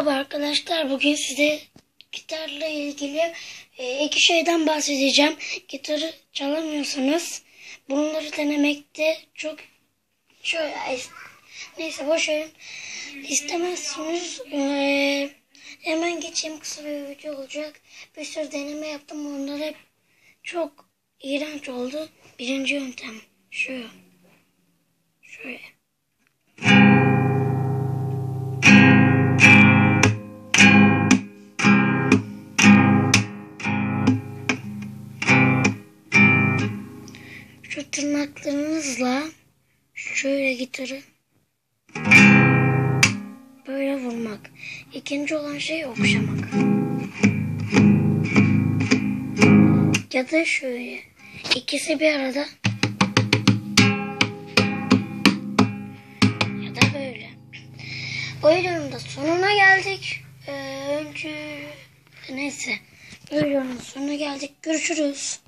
Merhaba arkadaşlar. Bugün size gitarla ilgili e, iki şeyden bahsedeceğim. Gitarı çalamıyorsanız bunları denemekte çok şöyle neyse boş verin. İstemezsiniz. E, hemen geçeyim kısa bir video olacak. Bir sürü deneme yaptım. Onlar hep çok iğrenç oldu. Birinci yöntem şu. Şu tırnaklarınızla şöyle gitarı böyle vurmak. İkinci olan şey okşamak. Ya da şöyle. İkisi bir arada. Ya da böyle. O da sonuna geldik. Ee, önce neyse. Videonun sonuna geldik. Görüşürüz.